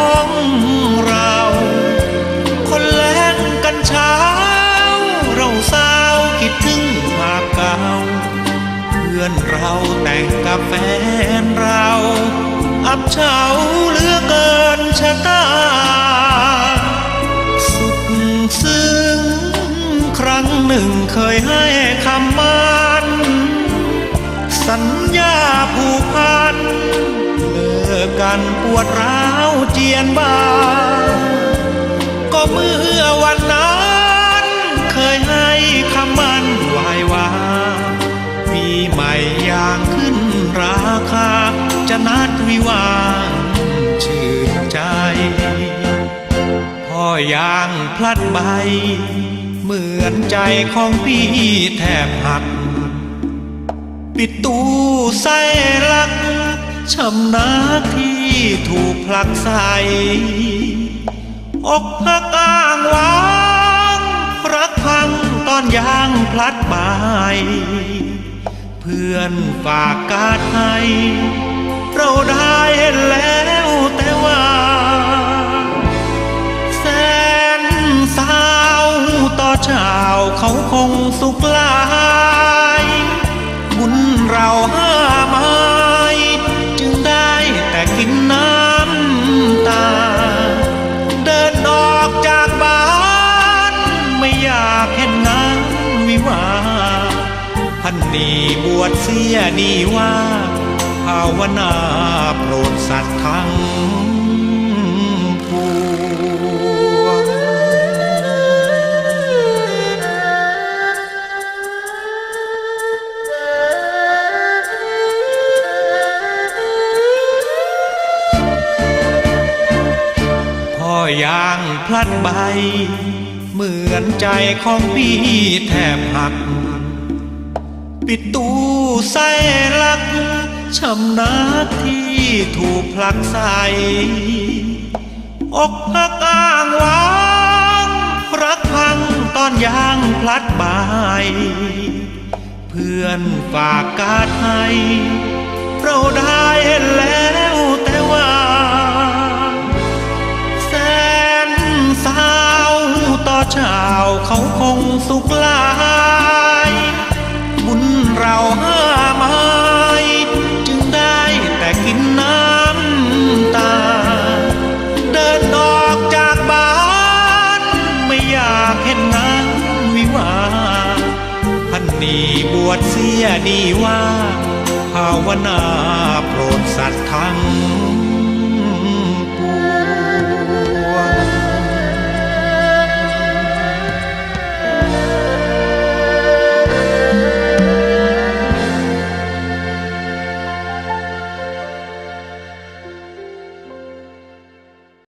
ของเรา คนแลนกันเช้า เราเศร้าคิดถึงภาพเก่า เพื่อนเราแต่งกับแฟนเรา อับเฉาเหลือเกินชะตา สุดซึ้งครั้งหนึ่งเคยให้คำมั่นสัญญาผูกพันเลิกกันปวดร้าว เจียนบาก็เมื่อวันนั้นเคยให้คำมันไหววาปีใหม่อย่างขึ้นราคา จะนัดวิวาชื่นใจ พ่อยางพลัดใบ เหมือนใจของพี่แทบหัก ปิดตู้ใส่ลักชำนักที่ ถูกผลักใส่อกหักอ้างวางรักพังตอนยางพลัดใบเพื่อนฝากการดให้ เราได้เห็นแล้วแต่ว่า แสนเศร้าต่อชาวเขาคงสุขลาันนีบวชเสียดีว่าภาวนาโปรดสัตว์ทั้งปวงพ่อยางพลัดใบ เหมือนใจของพี่แทบหัก ปิดตู้ใส่ลักช้ำนักที่ถูกผลักใส่อกหักอ้างวางรักพังตอนยางพลัดใบเพื่อนฝากการดให้เราได้เห็นแล้วแต่ว่า แสนเศร้าต่อชาเขาคงสุขลา บวชเสียดีว่า ภาวนาโปรดสัตว์ทั้ง